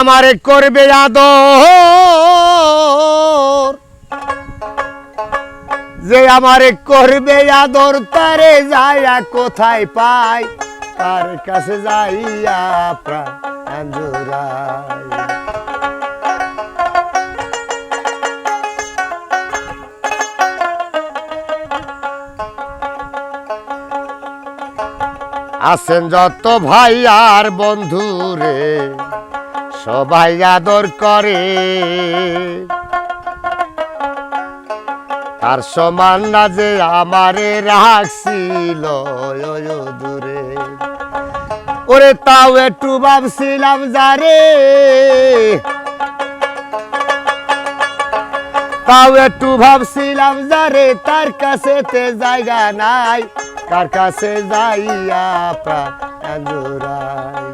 আমারে করবে আদর। যে আমারে করবে আদর, তারে যাইয়া কোথায় পাই তার কাছে যাইয়া প্রাণ। আছেন যত ভাই আর বন্ধু রে। সবাই আদর করে। তার সমান না যে আমারে রাখছিল দূরে। ওরে তাও একটু ভাবছিলাম যারে তাও একটু ভাবছিলাম যারে তার কাছে তে জায়গা নাই কার কাছে যাইয়া প্রাণ জোড়াই।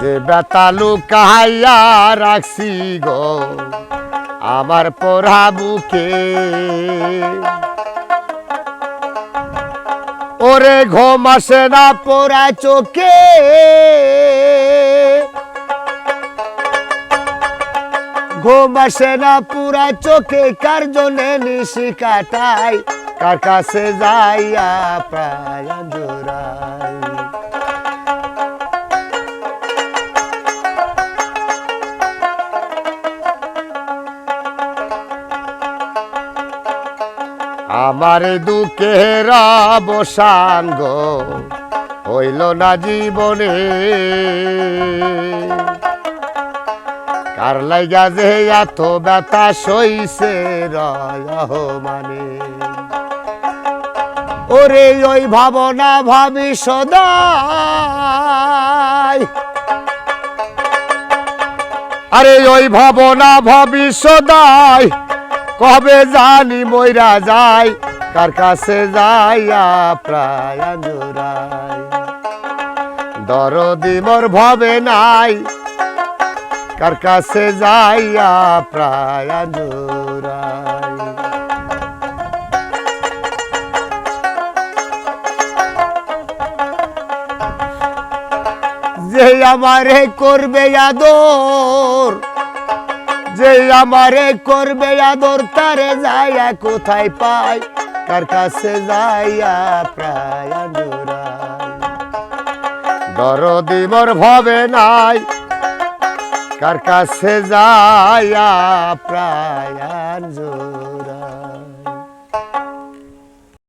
যে বেতালু কাহাইয়া রাখছি গো আমার পড়া বুকে। ওরে ঘুম আসে না পোড়া চোখে। ঘুম আসে না পুরা চোখে, কার জন্যে নিশি কাটাই? কার কাছে যাইয়া প্রায় জোড়াই আমার দুঃখের অবসান গো, হইল না জীবনে। কার লাইগা যে এত ব্যথা সইছে মানে ওরে ওই ভাবনা ভাবি সদাই। আরে ওই ভাবনা ভাবি সদাই। কবে জানি মইরা যাই, কার কাছে যাইয়া প্রায় জোড়াই দরদি মোর ভবে নাই, কার কাছে যাইয়া প্রায় জোড়াই যে আমারে করবে আদর যে আমারে করবে আদর, তারে যাইয়া কোথায় পায়? তার কাছে যাইয়া প্রায় দরদি মোর ভবে নাই, কার কাছে যায় প্রায় জোড়াই